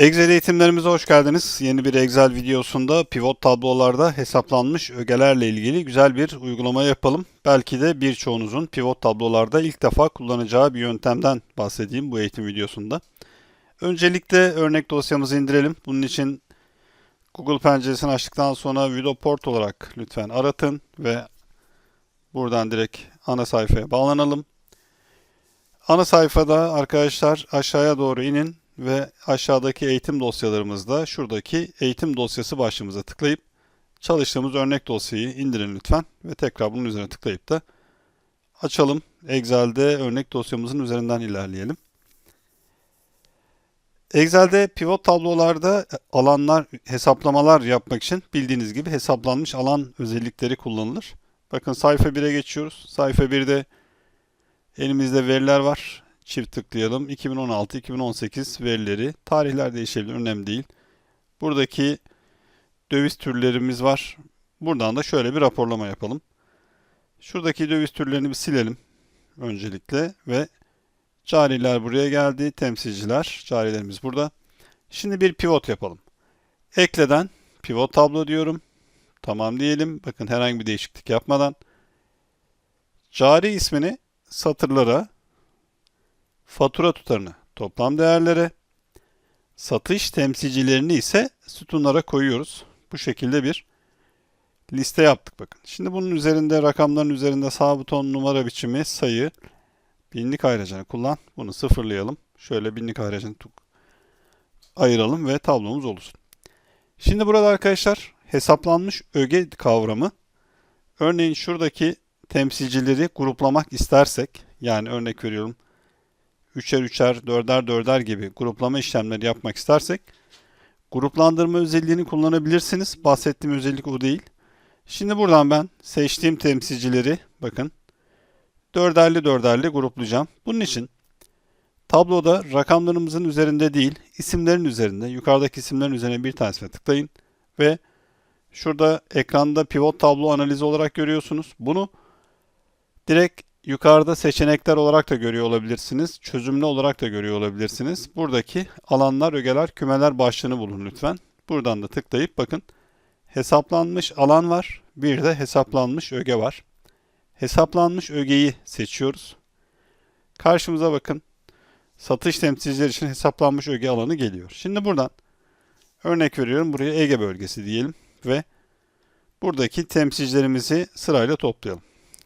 Excel eğitimlerimize hoş geldiniz. Yeni bir Excel videosunda pivot tablolarda hesaplanmış ögelerle ilgili güzel bir uygulama yapalım. Belki de birçoğunuzun pivot tablolarda ilk defa kullanacağı bir yöntemden bahsedeyim bu eğitim videosunda. Öncelikle örnek dosyamızı indirelim. Bunun için Google penceresini açtıktan sonra Vidoport olarak lütfen aratın ve buradan direkt ana sayfaya bağlanalım. Ana sayfada arkadaşlar aşağıya doğru inin ve aşağıdaki eğitim dosyalarımızda şuradaki eğitim dosyası başlığımıza tıklayıp çalıştığımız örnek dosyayı indirin lütfen ve tekrar bunun üzerine tıklayıp da açalım. Excel'de örnek dosyamızın üzerinden ilerleyelim. Excel'de pivot tablolarda alanlar, hesaplamalar yapmak için bildiğiniz gibi hesaplanmış alan özellikleri kullanılır. Bakın sayfa 1'e geçiyoruz. Sayfa 1'de elimizde veriler var. Çift tıklayalım. 2016-2018 verileri. Tarihler değişebilir. Önemli değil. Buradaki döviz türlerimiz var. Buradan da şöyle bir raporlama yapalım. Şuradaki döviz türlerini bir silelim. Öncelikle ve cariler buraya geldi. Temsilciler. Carilerimiz burada. Şimdi bir pivot yapalım. Ekleden pivot tablo diyorum. Tamam diyelim. Bakın herhangi bir değişiklik yapmadan. Cari ismini satırlara, fatura tutarını toplam değerlere, satış temsilcilerini ise sütunlara koyuyoruz. Bu şekilde bir liste yaptık bakın. Şimdi bunun üzerinde rakamların üzerinde sağ buton numara biçimi sayı binlik ayracını kullan. Bunu sıfırlayalım. Şöyle binlik ayracını ayıralım ve tablomuz oluşsun. Şimdi burada arkadaşlar hesaplanmış öge kavramı örneğin şuradaki temsilcileri gruplamak istersek yani örnek veriyorum üçer üçer, dörder dörder gibi gruplama işlemleri yapmak istersek gruplandırma özelliğini kullanabilirsiniz. Bahsettiğim özellik o değil. Şimdi buradan ben seçtiğim temsilcileri bakın dörderli dörderli gruplayacağım. Bunun için tabloda rakamlarımızın üzerinde değil isimlerin üzerinde yukarıdaki isimlerin üzerine bir tanesine tıklayın ve şurada ekranda pivot tablo analizi olarak görüyorsunuz. Bunu direkt yukarıda seçenekler olarak da görüyor olabilirsiniz. Çözümlü olarak da görüyor olabilirsiniz. Buradaki alanlar, ögeler, kümeler başlığını bulun lütfen. Buradan da tıklayıp bakın hesaplanmış alan var. Bir de hesaplanmış öge var. Hesaplanmış ögeyi seçiyoruz. Karşımıza bakın. Satış temsilcileri için hesaplanmış öge alanı geliyor. Şimdi buradan örnek veriyorum. Buraya Ege bölgesi diyelim ve buradaki temsilcilerimizi sırayla toplayalım.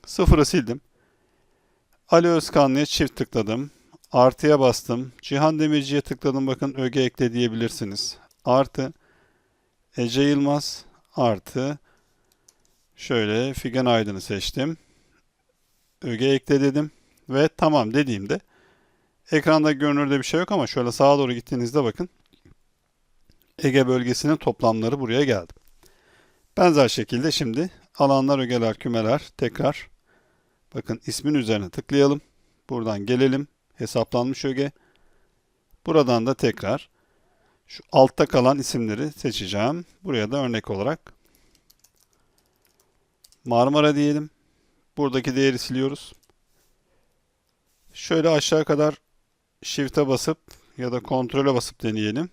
Sıfırı sildim. Ali Özkanlı'ya çift tıkladım. Artıya bastım. Cihan Demirci'ye tıkladım. Bakın öge ekle diyebilirsiniz. Artı Ece Yılmaz artı şöyle Figen Aydın'ı seçtim. Öge ekle dedim ve tamam dediğimde ekranda görünürde bir şey yok ama şöyle sağa doğru gittiğinizde bakın Ege bölgesinin toplamları buraya geldi. Benzer şekilde şimdi alanlar, ögeler, kümeler tekrar Bakın ismin üzerine tıklayalım. Buradan gelelim. Hesaplanmış öge. Buradan da tekrar şu altta kalan isimleri seçeceğim. Buraya da örnek olarak Marmara diyelim. Buradaki değeri siliyoruz. Şöyle aşağı kadar Shift'e basıp ya da Ctrl'e basıp deneyelim.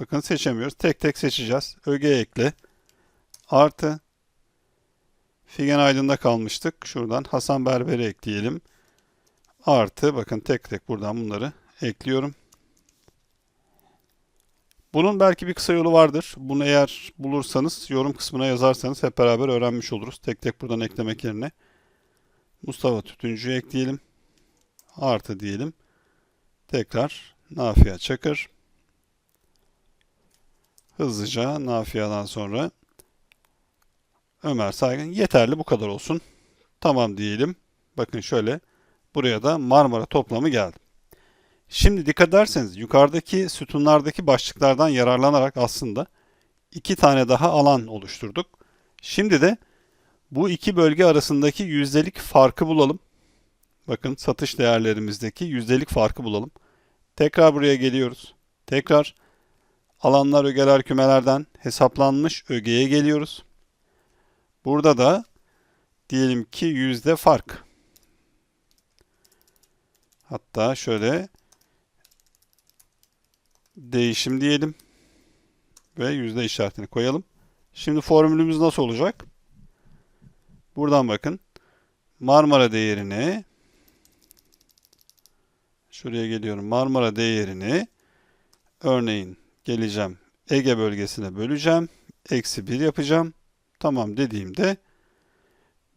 Bakın seçemiyoruz. Tek tek seçeceğiz. Öge ekle. Artı Figen Aydın'da kalmıştık. Şuradan Hasan Berber'i ekleyelim. Artı bakın tek tek buradan bunları ekliyorum. Bunun belki bir kısa yolu vardır. Bunu eğer bulursanız yorum kısmına yazarsanız hep beraber öğrenmiş oluruz. Tek tek buradan eklemek yerine. Mustafa Tütüncü'yü ekleyelim. Artı diyelim. Tekrar Nafia Çakır. Hızlıca Nafia'dan sonra Ömer Saygın yeterli bu kadar olsun. Tamam diyelim. Bakın şöyle buraya da Marmara toplamı geldi. Şimdi dikkat ederseniz yukarıdaki sütunlardaki başlıklardan yararlanarak aslında iki tane daha alan oluşturduk. Şimdi de bu iki bölge arasındaki yüzdelik farkı bulalım. Bakın satış değerlerimizdeki yüzdelik farkı bulalım. Tekrar buraya geliyoruz. Tekrar alanlar ögeler kümelerden hesaplanmış ögeye geliyoruz. Burada da diyelim ki yüzde fark. Hatta şöyle değişim diyelim ve yüzde işaretini koyalım. Şimdi formülümüz nasıl olacak? Buradan bakın. Marmara değerini şuraya geliyorum. Marmara değerini örneğin geleceğim Ege bölgesine böleceğim. Eksi 1 yapacağım. Tamam dediğimde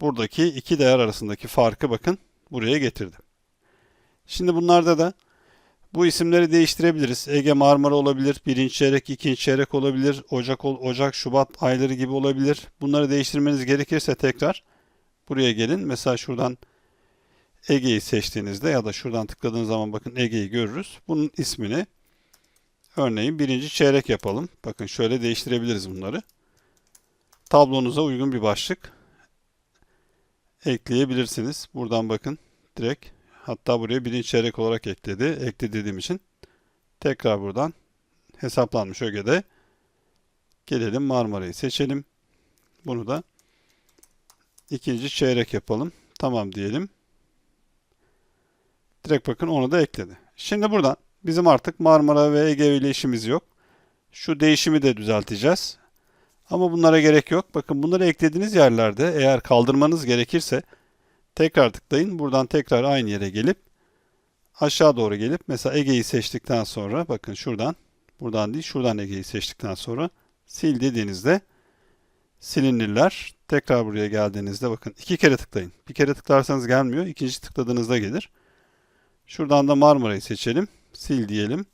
buradaki iki değer arasındaki farkı bakın buraya getirdim. Şimdi bunlarda da bu isimleri değiştirebiliriz. Ege Marmara olabilir, birinci çeyrek, ikinci çeyrek olabilir, Ocak, Ocak, Şubat ayları gibi olabilir. Bunları değiştirmeniz gerekirse tekrar buraya gelin. Mesela şuradan Ege'yi seçtiğinizde ya da şuradan tıkladığınız zaman bakın Ege'yi görürüz. Bunun ismini örneğin birinci çeyrek yapalım. Bakın şöyle değiştirebiliriz bunları. Tablonuza uygun bir başlık ekleyebilirsiniz. Buradan bakın direkt hatta buraya birinci çeyrek olarak ekledi. Ekle dediğim için tekrar buradan hesaplanmış ögede gelelim Marmara'yı seçelim. Bunu da ikinci çeyrek yapalım. Tamam diyelim. Direkt bakın onu da ekledi. Şimdi buradan bizim artık Marmara ve Ege ile işimiz yok. Şu değişimi de düzelteceğiz. Ama bunlara gerek yok. Bakın bunları eklediğiniz yerlerde eğer kaldırmanız gerekirse tekrar tıklayın. Buradan tekrar aynı yere gelip aşağı doğru gelip mesela Ege'yi seçtikten sonra bakın şuradan buradan değil şuradan Ege'yi seçtikten sonra sil dediğinizde silinirler. Tekrar buraya geldiğinizde bakın iki kere tıklayın. Bir kere tıklarsanız gelmiyor. İkinci tıkladığınızda gelir. Şuradan da Marmara'yı seçelim. Sil diyelim.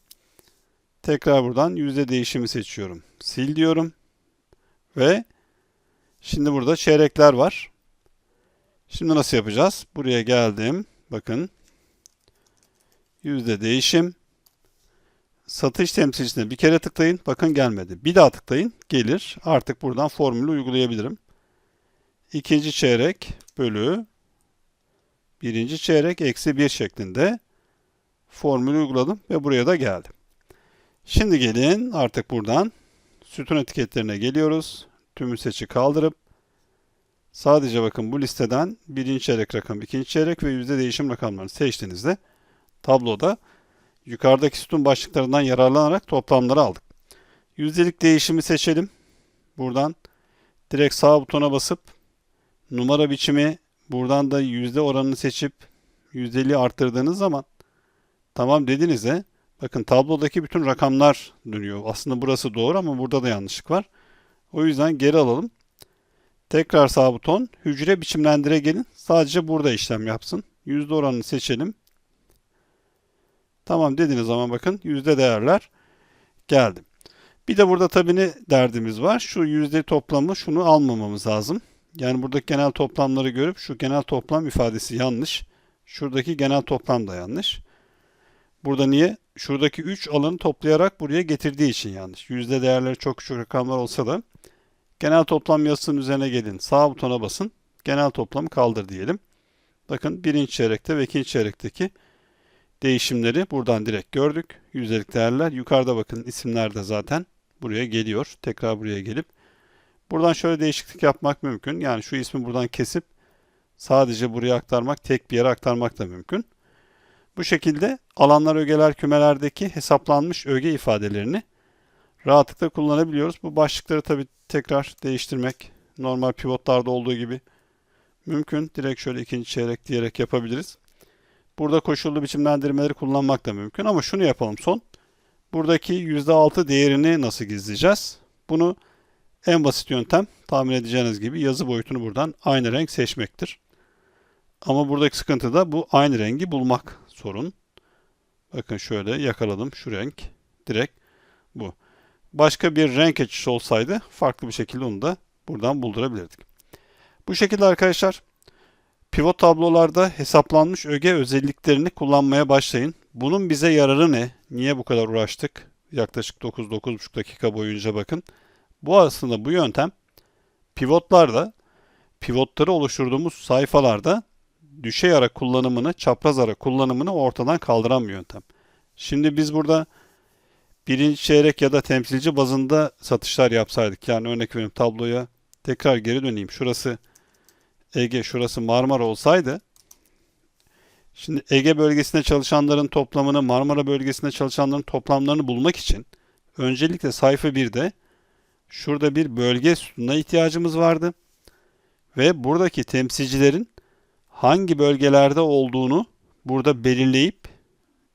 Tekrar buradan yüzde değişimi seçiyorum. Sil diyorum. Ve şimdi burada çeyrekler var. Şimdi nasıl yapacağız? Buraya geldim. Bakın. Yüzde değişim. Satış temsilcisine bir kere tıklayın. Bakın gelmedi. Bir daha tıklayın. Gelir. Artık buradan formülü uygulayabilirim. İkinci çeyrek bölü birinci çeyrek eksi bir şeklinde formülü uyguladım ve buraya da geldim. Şimdi gelin artık buradan sütun etiketlerine geliyoruz. Tümü seçi kaldırıp sadece bakın bu listeden birinci çeyrek rakam, ikinci çeyrek ve yüzde değişim rakamlarını seçtiğinizde tabloda yukarıdaki sütun başlıklarından yararlanarak toplamları aldık. Yüzdelik değişimi seçelim. Buradan direkt sağ butona basıp numara biçimi buradan da yüzde oranını seçip yüzdeliği arttırdığınız zaman tamam dediğinizde bakın tablodaki bütün rakamlar dönüyor. Aslında burası doğru ama burada da yanlışlık var. O yüzden geri alalım. Tekrar sağ buton hücre biçimlendire gelin. Sadece burada işlem yapsın. Yüzde oranını seçelim. Tamam dediğiniz zaman bakın yüzde değerler geldi. Bir de burada tabii ne derdimiz var? Şu yüzde toplamı şunu almamamız lazım. Yani buradaki genel toplamları görüp şu genel toplam ifadesi yanlış. Şuradaki genel toplam da yanlış. Burada niye? Şuradaki 3 alanı toplayarak buraya getirdiği için yanlış. Yüzde değerleri çok küçük rakamlar olsa da genel toplam yazısının üzerine gelin. Sağ butona basın. Genel toplamı kaldır diyelim. Bakın birinci çeyrekte ve ikinci çeyrekteki değişimleri buradan direkt gördük. Yüzdelik değerler. Yukarıda bakın isimler de zaten buraya geliyor. Tekrar buraya gelip buradan şöyle değişiklik yapmak mümkün. Yani şu ismi buradan kesip sadece buraya aktarmak, tek bir yere aktarmak da mümkün. Bu şekilde alanlar, ögeler, kümelerdeki hesaplanmış öge ifadelerini rahatlıkla kullanabiliyoruz. Bu başlıkları tabi tekrar değiştirmek normal pivotlarda olduğu gibi mümkün. Direkt şöyle ikinci çeyrek diyerek yapabiliriz. Burada koşullu biçimlendirmeleri kullanmak da mümkün ama şunu yapalım son. Buradaki %6 değerini nasıl gizleyeceğiz? Bunu en basit yöntem tahmin edeceğiniz gibi yazı boyutunu buradan aynı renk seçmektir. Ama buradaki sıkıntı da bu aynı rengi bulmak sorun. Bakın şöyle yakaladım şu renk. Direkt bu. Başka bir renk geçişi olsaydı farklı bir şekilde onu da buradan buldurabilirdik. Bu şekilde arkadaşlar pivot tablolarda hesaplanmış öge özelliklerini kullanmaya başlayın. Bunun bize yararı ne? Niye bu kadar uğraştık? Yaklaşık 9-9,5 dakika boyunca bakın. Bu aslında bu yöntem pivotlarda pivotları oluşturduğumuz sayfalarda düşey ara kullanımını, çapraz ara kullanımını ortadan kaldıran bir yöntem. Şimdi biz burada birinci çeyrek ya da temsilci bazında satışlar yapsaydık. Yani örnek veriyorum tabloya tekrar geri döneyim. Şurası Ege, şurası Marmara olsaydı Şimdi Ege bölgesinde çalışanların toplamını, Marmara bölgesinde çalışanların toplamlarını bulmak için öncelikle sayfa 1'de şurada bir bölge sütununa ihtiyacımız vardı. Ve buradaki temsilcilerin hangi bölgelerde olduğunu burada belirleyip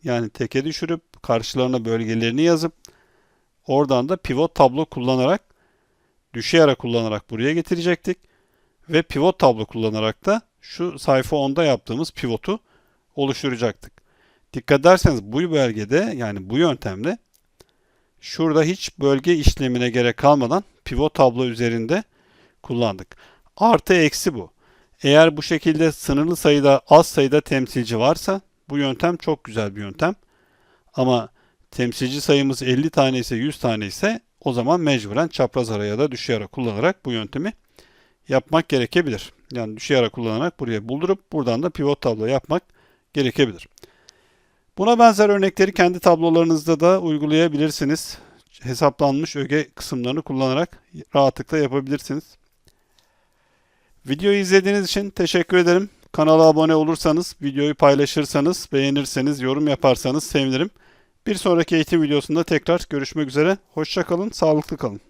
yani teke düşürüp karşılarına bölgelerini yazıp oradan da pivot tablo kullanarak düşey ara kullanarak buraya getirecektik. Ve pivot tablo kullanarak da şu sayfa 10'da yaptığımız pivotu oluşturacaktık. Dikkat ederseniz bu belgede yani bu yöntemde şurada hiç bölge işlemine gerek kalmadan pivot tablo üzerinde kullandık. Artı eksi bu. Eğer bu şekilde sınırlı sayıda az sayıda temsilci varsa bu yöntem çok güzel bir yöntem. Ama temsilci sayımız 50 tane ise 100 tane ise o zaman mecburen çapraz ara ya da düşey ara kullanarak bu yöntemi yapmak gerekebilir. Yani düşey ara kullanarak buraya buldurup buradan da pivot tablo yapmak gerekebilir. Buna benzer örnekleri kendi tablolarınızda da uygulayabilirsiniz. Hesaplanmış öge kısımlarını kullanarak rahatlıkla yapabilirsiniz. Videoyu izlediğiniz için teşekkür ederim. Kanala abone olursanız, videoyu paylaşırsanız, beğenirseniz, yorum yaparsanız sevinirim. Bir sonraki eğitim videosunda tekrar görüşmek üzere. Hoşçakalın, sağlıklı kalın.